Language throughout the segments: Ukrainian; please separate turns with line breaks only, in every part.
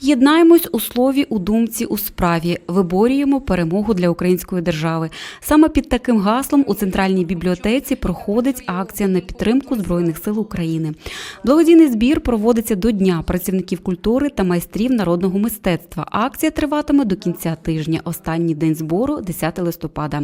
Єднаємось у слові, у думці, у справі. Виборюємо перемогу для української держави. Саме під таким гаслом у центральній бібліотеці проходить акція на підтримку збройних сил України. Благодійний збір проводиться до Дня працівників культури та майстрів народного мистецтва. Акція триватиме до кінця тижня. Останній день збору 10 листопада.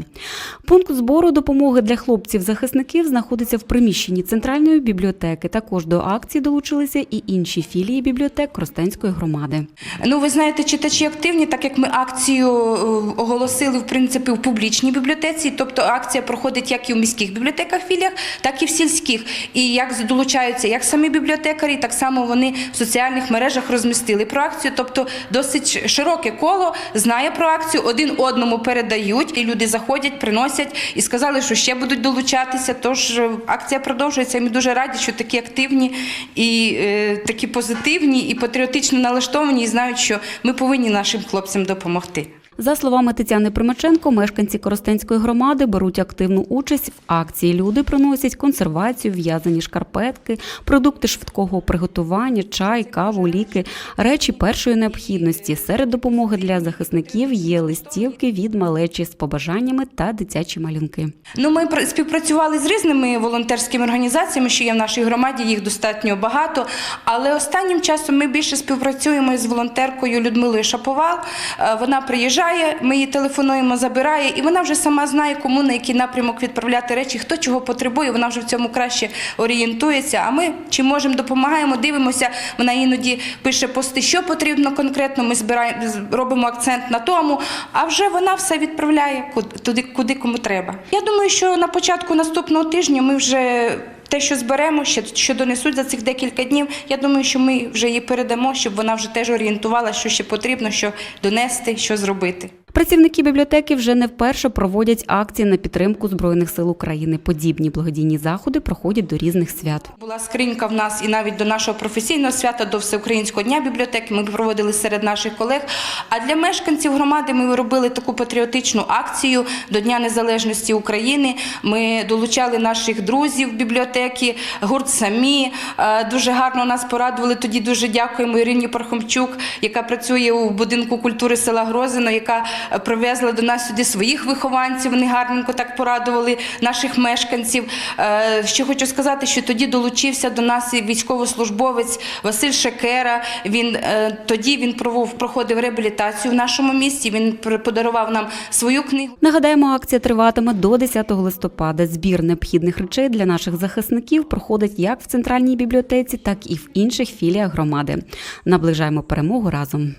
Пункт збору допомоги для хлопців-захисників знаходиться в приміщенні центральної бібліотеки. Також до акції долучилися і інші філії бібліотек Коростенської громади.
Ну, ви знаєте, читачі активні, так як ми акцію е, оголосили в принципі в публічній бібліотеці, тобто акція проходить як і в міських бібліотеках філіях, так і в сільських. І як долучаються як самі бібліотекарі, так само вони в соціальних мережах розмістили про акцію. Тобто досить широке коло знає про акцію, один одному передають, і люди заходять, приносять і сказали, що ще будуть долучатися. Тож е, акція продовжується. Ми дуже раді, що такі активні і е, такі позитивні і патріотично налаштовані, і знають, що ми повинні нашим хлопцям допомогти.
За словами Тетяни Примаченко, мешканці Коростенської громади беруть активну участь в акції. Люди приносять консервацію, в'язані шкарпетки, продукти швидкого приготування, чай, каву, ліки, речі першої необхідності. Серед допомоги для захисників є листівки від малечі з побажаннями та дитячі малюнки.
Ну, ми пр- співпрацювали з різними волонтерськими організаціями, що є в нашій громаді, їх достатньо багато. Але останнім часом ми більше співпрацюємо з волонтеркою Людмилою Шаповал. Е, Вона приїжджає, ми її телефонуємо, забирає, і вона вже сама знає, кому на який напрямок відправляти речі, хто чого потребує. Вона вже в цьому краще орієнтується. А ми чи можемо допомагаємо, дивимося. Вона іноді пише пости, що потрібно конкретно. Ми збираємо, робимо акцент на тому. А вже вона все відправляє туди, куди кому треба. Я думаю, що на початку наступного тижня ми вже. Те, що зберемо, що донесуть за цих декілька днів, я думаю, що ми вже її передамо, щоб вона вже теж орієнтувала, що ще потрібно, що донести, що зробити.
Працівники бібліотеки вже не вперше проводять акції на підтримку збройних сил України. Подібні благодійні заходи проходять до різних свят.
Була скринька в нас і навіть до нашого професійного свята, до Всеукраїнського дня бібліотеки. Ми проводили серед наших колег. А для мешканців громади ми робили таку патріотичну акцію до Дня Незалежності України. Ми долучали наших друзів бібліотеки, гурт самі. Е, Дуже гарно нас порадували. Тоді дуже дякуємо Ірині Пархомчук, яка працює у будинку культури села Грозино, яка е, привезла до нас сюди своїх вихованців. Вони гарненько так порадували наших мешканців. Е, Ще хочу сказати, що тоді долучився до нас і військовослужбовець Василь Шекера. Він е, тоді він проходив реабілітацію в нашому місті. Він подарував нам свою книгу.
Нагадаємо, акція триватиме до 10 листопада. Збір необхідних речей для наших захисників проходить як в центральній бібліотеці, так і в інших філіях громади. Наближаємо перемогу разом.